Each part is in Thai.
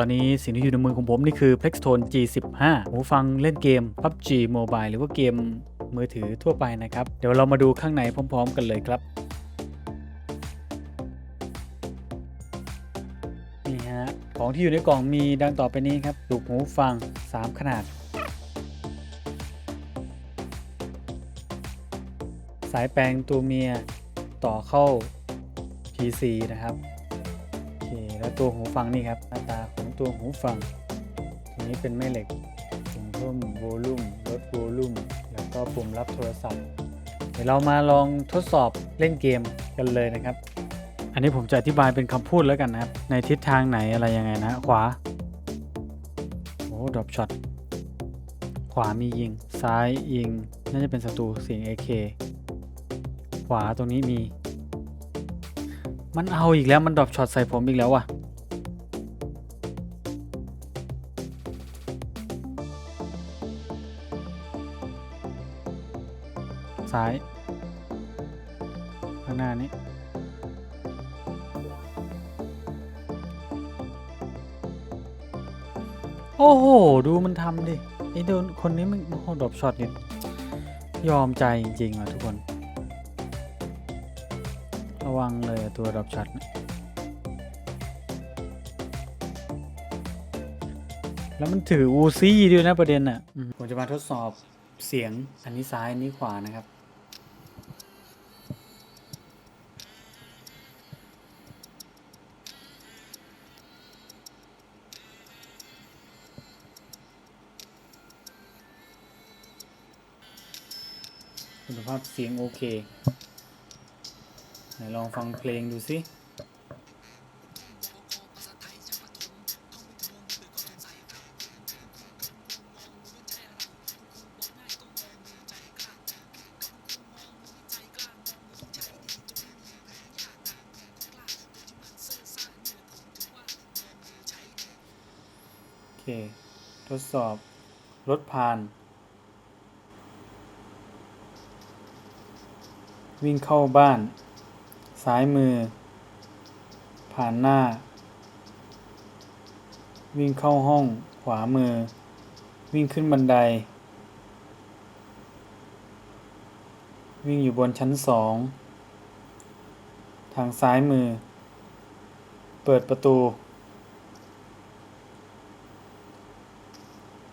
ตอนนี้สิ่งที่อยู่ในมือของผมนี่คือ Plextone G15 หูฟังเล่นเกม PUBG Mobile หรือว่าเกมมือถือทั่วไปนะครับ เดี๋ยวเรามาดูข้างในพร้อม ๆ กันเลยครับนี่ฮะของที่อยู่ในกล่องมีดังต่อไปนี้ครับลูกหูฟัง 3 ขนาด สายแปลงตัวเมียต่อเข้า PC นะครับโอเคแล้วตัวหูฟังนี่ครับหน้าตา ตัวหูฟังตัวนี้เป็นแม่เหล็กปุ่มเพิ่มโวลูมลดโวลูมแล้วก็ปุ่มรับโทรศัพท์ เดี๋ยวเรามาลองทดสอบเล่นเกมกันเลยนะครับ อันนี้ผมจะอธิบายเป็นคำพูดแล้วกันนะครับ ในทิศทางไหนอะไรยังไงนะขวาโอ้ดรอปช็อตขวามียิง ซ้ายยิง น่าจะเป็นศัตรูเสียง AK ขวาตรงนี้มี มันเอาอีกแล้วมันดรอปช็อตใส่ผมอีกแล้วว่ะ ซ้าย ข้างหน้านี้โอ้โห ดูมันทำดิไอ้โดนคนนี้มันโหดรอปช็อตนี่ยอมใจจริงๆว่ะทุกคน ระวังเลยตัวดรอปช็อตเนี่ยแล้วมันถืออูซี่ด้วยนะประเด็นอะ ผมจะมาทดสอบเสียงอันนี้ซ้ายอันนี้ขวานะครับ คุณภาพเสียงโอเค ไหนลองฟังเพลงดูสิโอเคทดสอบ รถผ่าน วิ่งเข้าบ้าน ซ้ายมือ ผ่านหน้า วิ่งเข้าห้อง ขวามือ วิ่งขึ้นบันได วิ่งอยู่บนชั้นสอง ทางซ้ายมือ เปิดประตู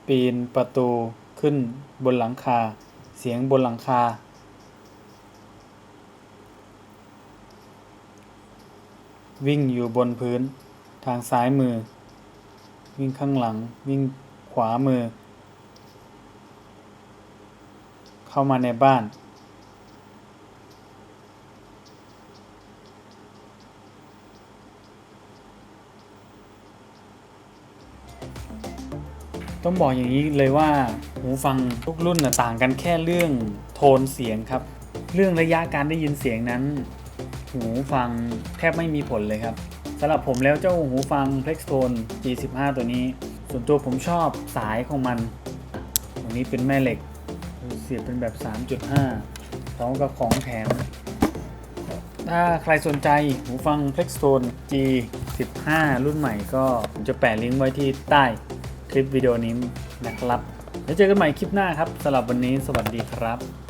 ปีนประตูขึ้นบนหลังคา เสียงบนหลังคา วิ่งอยู่บนพื้น ทางซ้ายมือ วิ่งข้างหลัง วิ่งขวามือ เข้ามาในบ้าน ต้องบอกอย่างนี้เลยว่า หูฟังทุกรุ่นต่างกันแค่เรื่องโทนเสียงครับ เรื่องระยะการได้ยินเสียงนั้น หูฟังแทบไม่มีผลเลยครับสำหรับผมแล้วเจ้าหูฟัง Plextone G15 ตัวนี้ ส่วนตัวผมชอบสายของมันตรงนี้เป็นแม่เหล็ก เสียบเป็นแบบ 3.5พร้อมกับของแถม ถ้าใครสนใจหูฟัง Plextone G15 รุ่นใหม่ก็ผมจะแปะลิงก์ไว้ที่ใต้คลิปวิดีโอนี้นะครับ แล้วเจอกันใหม่คลิปหน้าครับสำหรับวันนี้สวัสดีครับ